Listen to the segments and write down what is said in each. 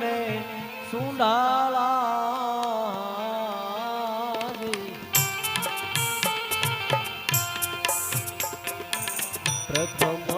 તમને સુંડાલા પ્રથમ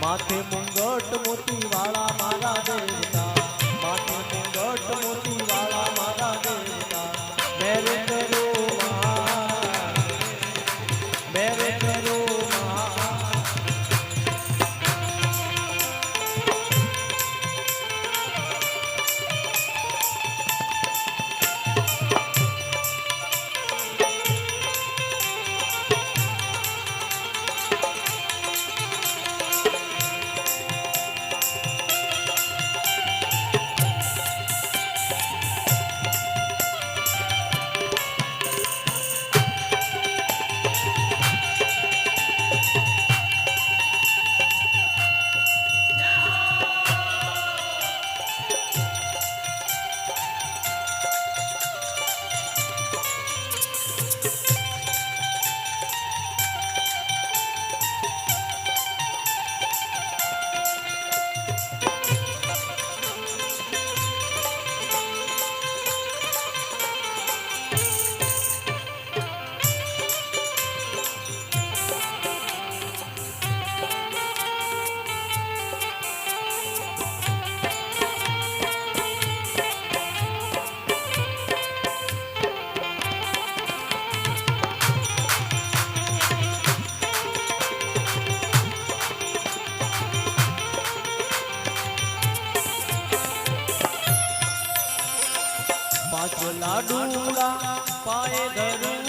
માથે મુંગટ મોતી વાળા મારા પાંચ લાડુડા પાએ ધરું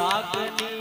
રાગની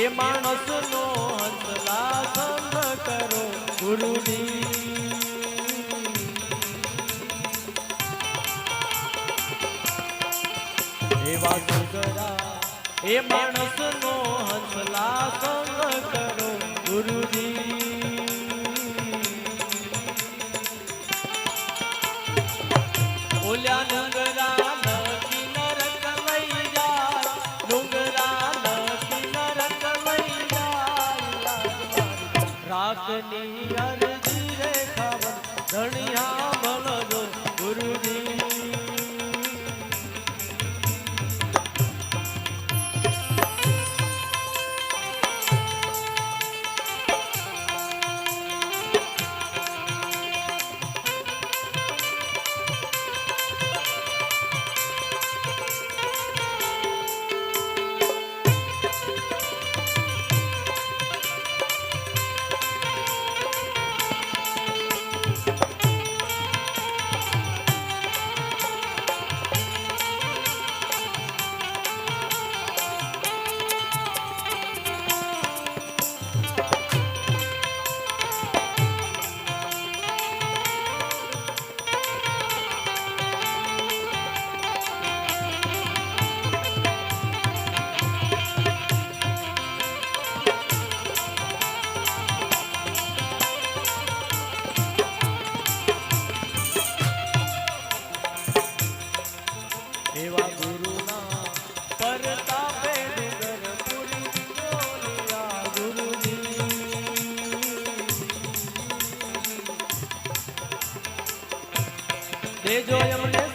એ માણસનો હસલાસન કરો ગુરુની એવા સુગરા એ માણસનો હસલાસન કરો ગુરુજી. ઓલ્યા আগলিয়ার દેજો એમને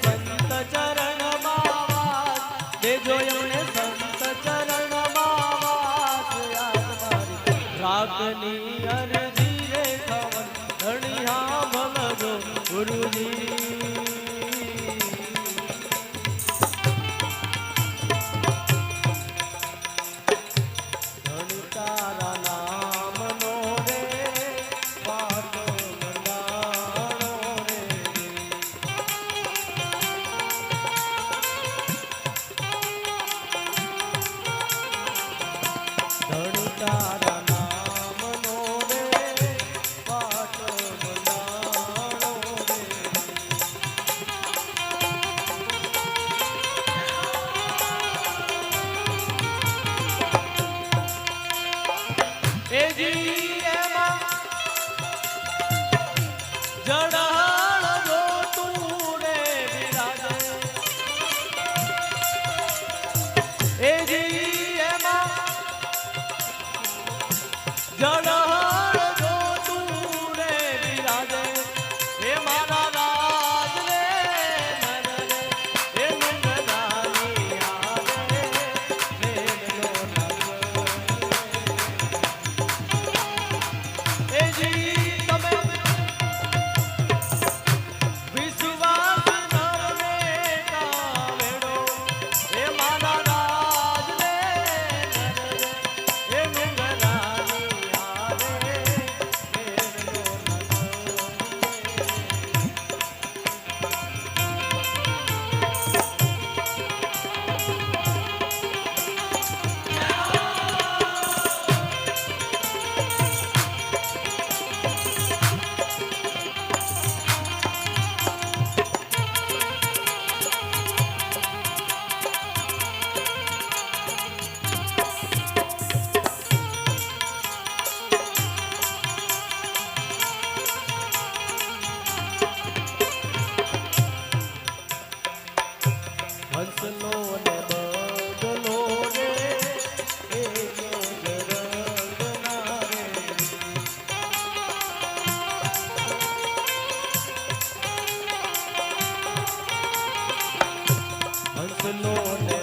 હંસલો ને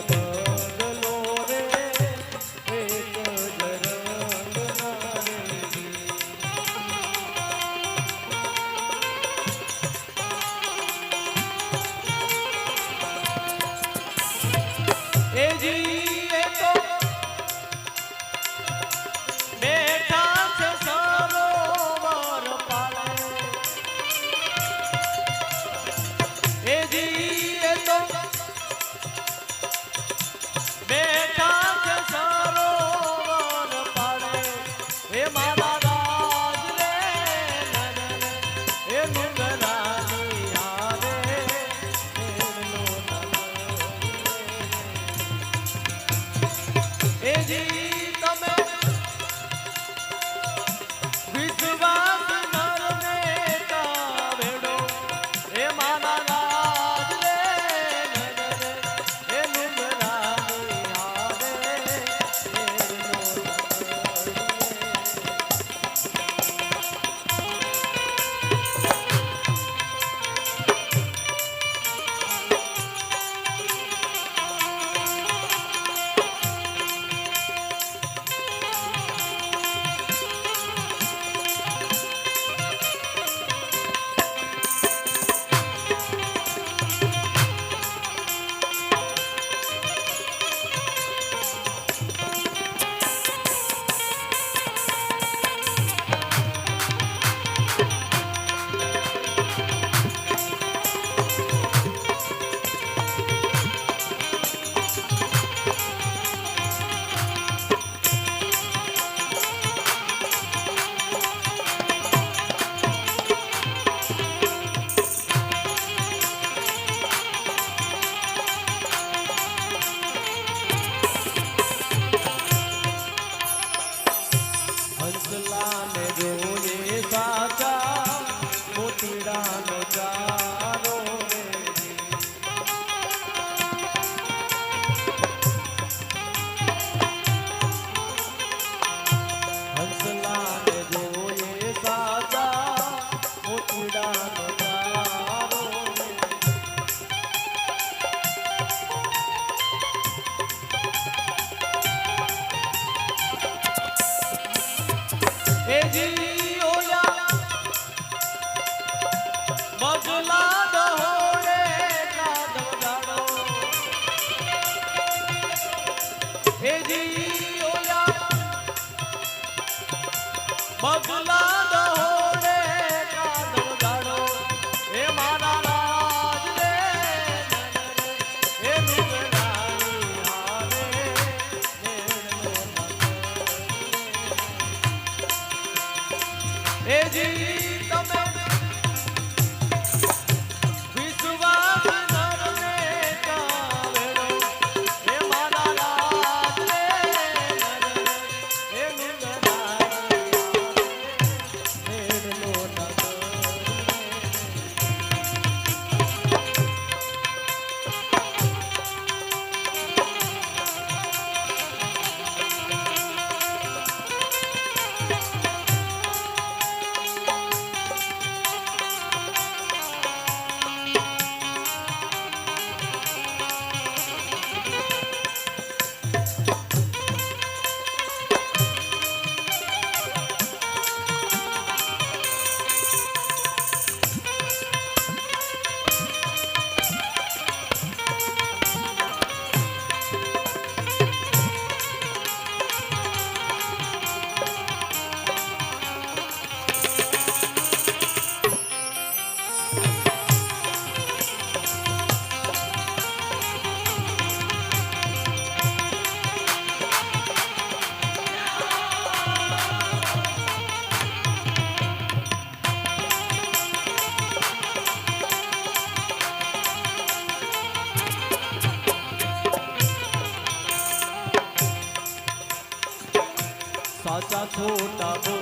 છોટા બોલીને